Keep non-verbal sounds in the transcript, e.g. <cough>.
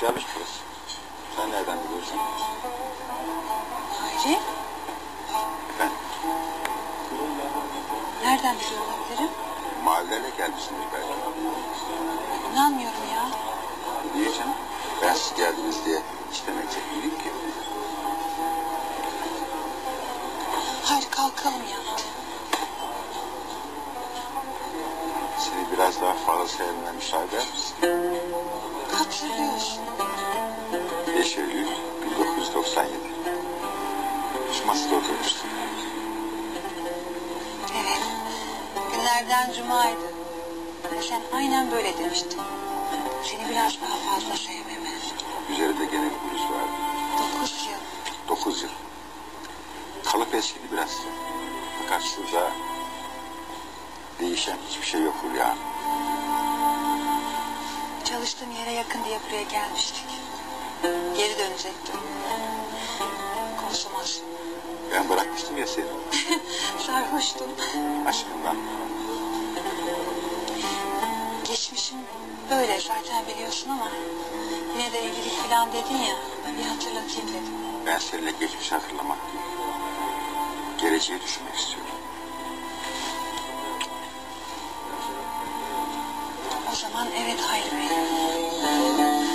Güzelmiş burası. Sen nereden biliyorsun? Hayri, Ben nereden biliyor olabilirim? mahalleyle gelmişsiniz belki. İnanmıyorum ya. Niye canım? Ben siz geldiniz diye istemek çekmedim ki. Hayri kalkalım ya. Seni biraz daha fazla sevmeme müsaade eder misin? 5 Eylül 1997. Şu masada oturmuştuk. Evet. Günlerden cumaydı. Sen aynen böyle demiştin. Seni biraz daha fazla sevmeme. Üzerinde gene bir bluz vardı. Dokuz yıl. 9 yıl. Kalıp eskidi biraz. Fakat şurada değişen hiçbir şey yok Hülya. Çalıştığım yere yakın diye buraya gelmiştik. Geri dönecektim. Konsomasyon. Ben bırakmıştım ya seni <laughs> Sarhoştum. aşkından. Geçmişim böyle zaten biliyorsun ama yine de evlilik falan dedin ya bir hatırlatayım dedim. Ben seninle geçmiş hatırlamak değil. Geleceği düşünmek istiyorum. Zaman evet Hayri Bey.